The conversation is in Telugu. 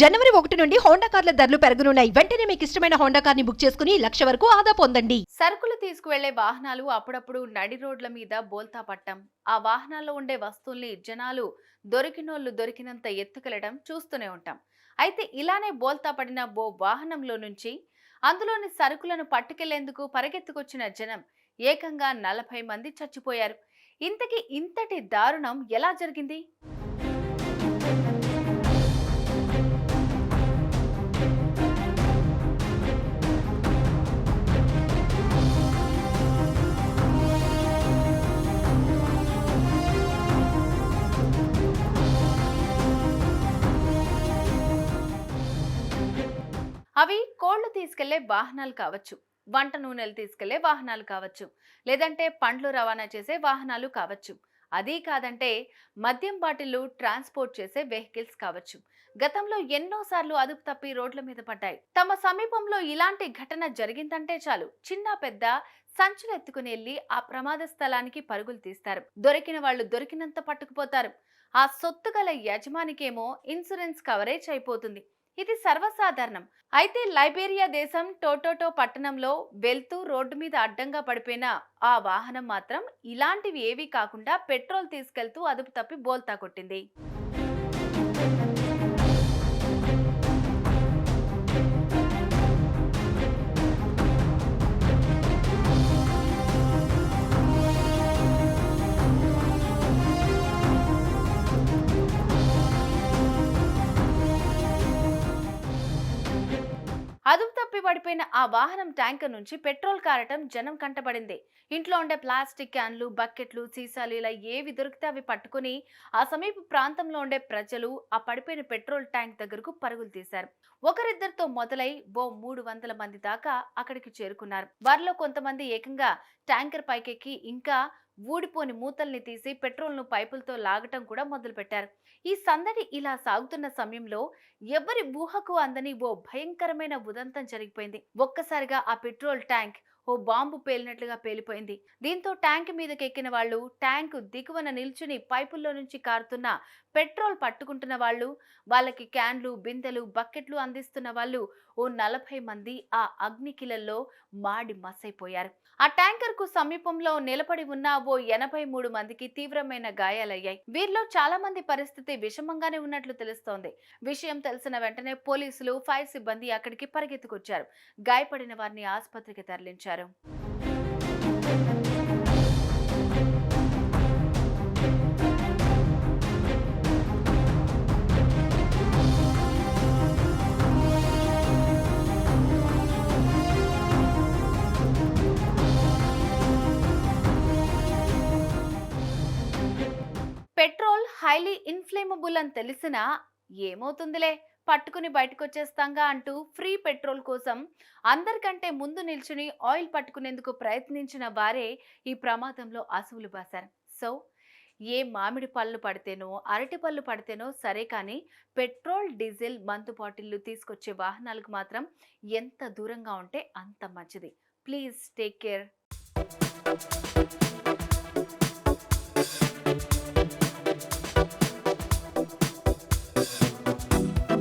జనవరి ఒకటి నుండి హోండా కార్ల ధరలు పెరగనున్నాయి. వెంటనే మీకు ఇష్టమైన హోండా కార్ని బుక్ చేసుకుని లక్ష వరకు ఆదా పొందండి. సరుకులు తీసుకువెళ్ళే వాహనాలు అప్పుడప్పుడు నడి రోడ్ల మీద బోల్తా పట్టం. ఆ వాహనాల్లో ఉండే వస్తువుల్ని జనాలు దొరికినోళ్ళు దొరికినంత ఎత్తుకెళ్ళడం చూస్తూనే ఉంటాం. అయితే ఇలానే బోల్తా పడిన ఓ వాహనంలో నుంచి అందులోని సరుకులను పట్టుకెళ్ళేందుకు పరిగెత్తుకొచ్చిన జనం ఏకంగా నలభై మంది చచ్చిపోయారు. ఇంతకీ ఇంతటి దారుణం ఎలా జరిగింది? అవి కోళ్ళు తీసుకెళ్ళే వాహనాలు కావచ్చు వంట నూనెలు తీసుకెళ్ళే వాహనాలు కావచ్చు లేదంటే పండ్లు రవాణా చేసే వాహనాలు కావచ్చు. అదీ కాదంటే మద్యం బాటిళ్ళు ట్రాన్స్పోర్ట్ చేసే వెహికల్స్ కావచ్చు. గతంలో ఎన్నోసార్లు అదుపు తప్పి రోడ్ల మీద పడ్డాయి. తమ సమీపంలో ఇలాంటి ఘటన జరిగిందంటే చాలు. చిన్న పెద్ద సంచులు ఎత్తుకుని వెళ్ళి ఆ ప్రమాద స్థలానికి పరుగులు తీస్తారు. దొరికిన వాళ్ళు దొరికినంత పట్టుకుపోతారు. ఆ సొత్తు గల యజమానికేమో ఇన్సూరెన్స్ కవరేజ్ అయిపోతుంది. ఇది సర్వసాధారణం. అయితే లైబేరియా దేశం టోటోటో పట్టణంలో వెళ్తూ రోడ్డు మీద అడ్డంగా పడిపోయిన ఆ వాహనం మాత్రం ఇలాంటివి ఏవీ కాకుండా పెట్రోల్ తీసుకెళ్తూ అదుపు తప్పి బోల్తా కొట్టింది. అదుపు తప్పి పడిపోయిన ఆ వాహనం ట్యాంకర్ నుంచి పెట్రోల్ కారటం జనం కంటపడింది ఇంట్లో ఉండే ప్లాస్టిక్ క్యాన్లు బకెట్లు సీసాలు ఇలా ఏవి దొరికితే అవి పట్టుకుని ఆ సమీప ప్రాంతంలో ఉండే ప్రజలు ఆ పడిపోయిన పెట్రోల్ ట్యాంక్ దగ్గరకు పరుగులు తీశారు. ఒకరిద్దరితో మొదలై ఓ మూడు వందల మంది దాకా అక్కడికి చేరుకున్నారు. వారిలో కొంతమంది ఏకంగా ట్యాంకర్ పైకెక్కి ఇంకా ఊడిపోని మూతల్ని తీసి పెట్రోల్ను పైపులతో లాగటం కూడా మొదలుపెట్టారు. ఈ సందడి ఇలా సాగుతున్న సమయంలో ఎవరి ఊహకు అందని ఓ భయంకరమైన ఉదంతం జరిగిపోయింది. ఒక్కసారిగా ఆ పెట్రోల్ ట్యాంక్ ఓ బాంబు పేలినట్లుగా పేలిపోయింది. దీంతో ట్యాంక్ మీదకి ఎక్కిన వాళ్ళు ట్యాంకు దిగువన నిల్చుని పైపుల్లో నుంచి కారుతున్న పెట్రోల్ పట్టుకుంటున్న వాళ్ళు వాళ్ళకి క్యాన్లు బిందెలు బకెట్లు అందిస్తున్న వాళ్ళు ఓ నలభై మంది ఆ అగ్నికిలల్లో మాడి మసైపోయారు. ఆ ట్యాంకర్కు సమీపంలో నిలబడి ఉన్న ఓ ఎనభై మూడు మందికి తీవ్రమైన గాయాలయ్యాయి. వీరిలో చాలా మంది పరిస్థితి విషమంగానే ఉన్నట్లు తెలుస్తోంది. విషయం తెలిసిన వెంటనే పోలీసులు ఫైర్ సిబ్బంది అక్కడికి పరిగెత్తుకొచ్చారు. గాయపడిన వారిని ఆసుపత్రికి తరలించారు. పెట్రోల్ హైలీ ఇన్ఫ్లేమబుల్ అని తెలిసినా ఏమవుతుందిలే? పట్టుకుని బయటకు వచ్చేస్తాంగా అంటూ ఫ్రీ పెట్రోల్ కోసం అందరికంటే ముందు నిల్చుని ఆయిల్ పట్టుకునేందుకు ప్రయత్నించిన వారే ఈ ప్రమాదంలో అసువులు బాశారు సో ఏ మామిడి పళ్ళు పడితేనో అరటి పళ్ళు పడితేనో సరే కానీ పెట్రోల్ డీజిల్ మందు బాటిల్లు తీసుకొచ్చే వాహనాలకు మాత్రం ఎంత దూరంగా ఉంటే అంత మంచిది. Please take care.